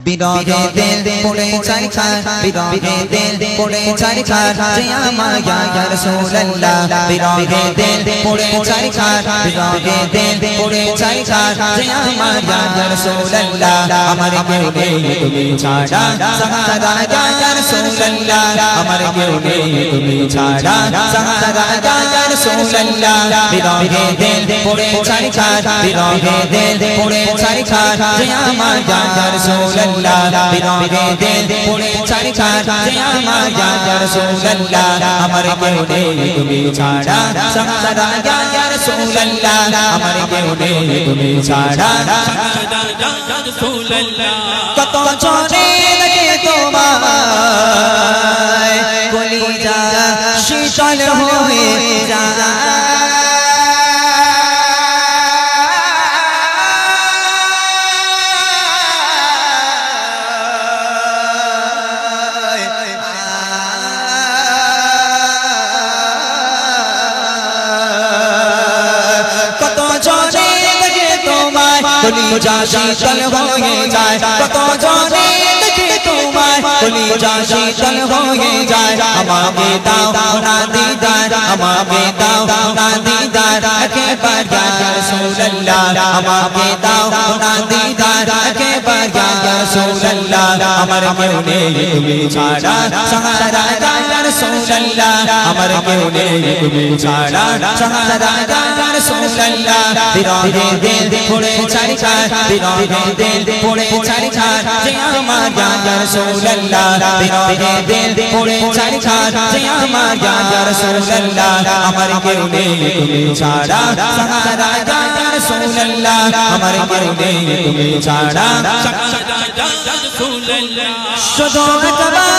বিরহে দিল পড়ে চাই খার বিরহে দিল পড়ে চাই খার যে আমার ইয়া রাসূলুল্লাহ বিরহে দিল পড়ে চাই খার বিরহে দিল পড়ে চাই খার যে আমার ইয়া রাসূলুল্লাহ আমার কেউ নেই তুমি ছাড়া সাহারা ইয়া রাসূলুল্লাহ আমার কেউ নেই, তুমি ছাড়া। সাহারা ইয়া রাসূলুল্লাহ বিরহে দিল পড়ে চাই খার বিরহে দিল পড়ে চাই খার যে আমার ইয়া রাসূলুল্লাহ বিরহে দিল পড়ে চাই খার যে আমার ছাড়া। কত চলে তোমায় কলিজা শীতল হয়ে তোমায় কলিজা শীতল হয়ে যায়। কত জনে কলিজা শীতল হয়ে যায় আমাকে দাও না দিদার আমাকে দাও না দিদার একেবার রাসূলুল্লাহ আমাকে দাও না দিদার একেবার ইয়া রাসূলুল্লাহ। আমার কেউ নেই তুমি ছাড়া। সাহারা ইয়া রাসূলুল্লাহ। আমার কেউ নেই তুমি ছাড়া। সাহারা ইয়া রাসূলুল্লাহ। বিরহে দিল পড়ে চারি খার বিরহে দিল পড়ে চারি খার যে আমার ইয়া রাসূলুল্লাহ। বিরহে দিল পড়ে চারি খার যে আমার ইয়া রাসূলুল্লাহ। আমার কেউ নেই তুমি ছাড়া। সাহারা ইয়া রাসূলুল্লাহ আমার কেউ নেই তুমি ছাড়া। শুধু একবার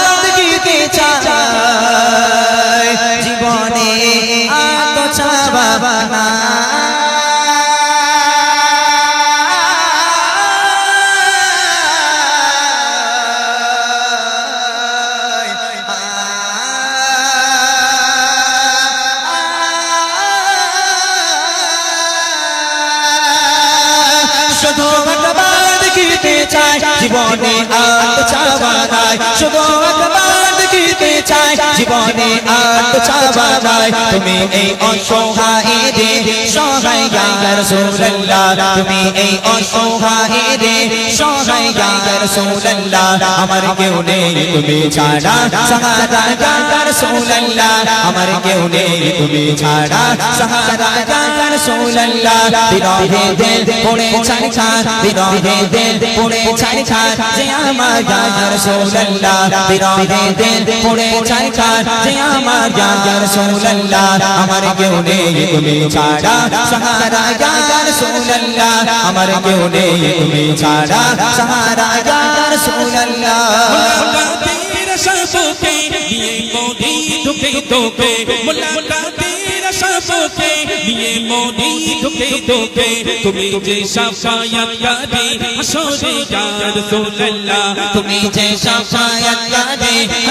শুধু একবার দেখিতে চাই জীবনে আর চাওয়া নাই। শুধু চাই, জীবনে আর চাওয়া নাই। তুমি এই অসহায় রে, সহায় ইয়া রাসূলুল্লাহ। তুমি এই অসহায় রে, সহায় ইয়া রাসূলুল্লাহ। আমার কেউ নেই তুমি ছাড়া সাহারা ইয়া রাসূলুল্লাহ। আমার কেউ নেই তুমি ছাড়া সাহারা ইয়া রাসূলুল্লাহ। বিরহে দিল পড়ে ছাড় খার বিরহে দিল পড়ে ছাড় খার যে আমার ইয়া রাসূলুল্লাহ। বিরহে দিল পড়ে ছাড় খার যে আমার ইয়া রাসূলুল্লাহ, আমার কেউ নেই তুমি ছাড়া। সাহারা ইয়া রাসূলুল্লাহ, আমার কেউ নেই তুমি ছাড়া। সাহারা ইয়া রাসূলুল্লাহ। মুলাকাতের সবকে দিয়ে মোদি ঢুকে ঢুকে মুলাকাতের সবকে দিয়ে মোদি ঢুকে ঢুকে তুমি যে সাফায়াত করে তুমি যে সাফায়াত করে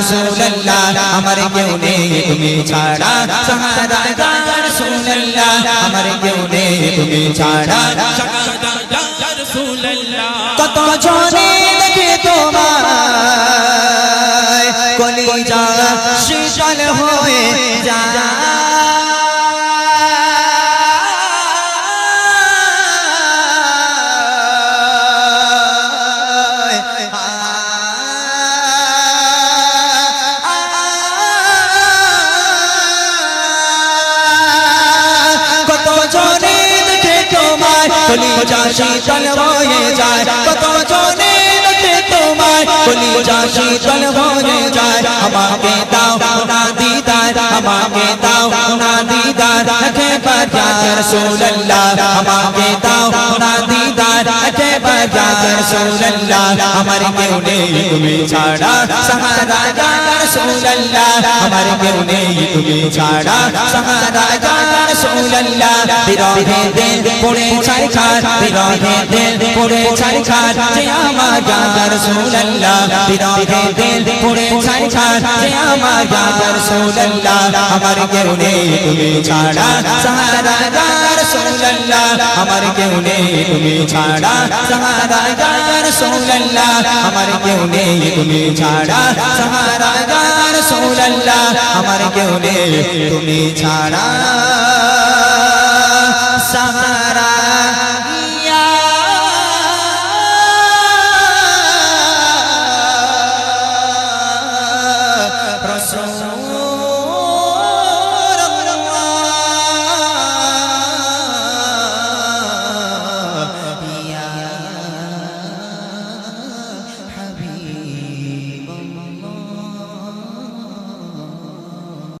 রাসূলুল্লাহ আমার কেউ নেই তুমি ছাড়া। সহারা রসুল্লাহ আমার কেউ নেই তুমি ছাড়া। কত জনে দেখে তোমায় কলিজা শীতল হয়ে যায় কত জনে দেখে তোমায় কলিজা শীতল হয়ে যায় আমাকে দাও না দিদার আমাকে দাও না দিদার একেবার ইয়া রসুল্লাহ আমার কেউ নেই তুমি ছাড়া। সাহারা রসুল্লাহ আমার কেউ নেই তুমি ছাড়া। সাহারা রসুল্লাহ বিরহে দিল পড়ে ছাই খাট বিরহে দিল রসুল্লাহ আমার কেউ নেই তুমি ছাড়া। সাহারা রসুল্লাহ আমার কেউ নেই তুমি ছাড়া। সাহারা রসুল্লাহ আমার কেউ নেই তুমি ছাড়া। সাহারা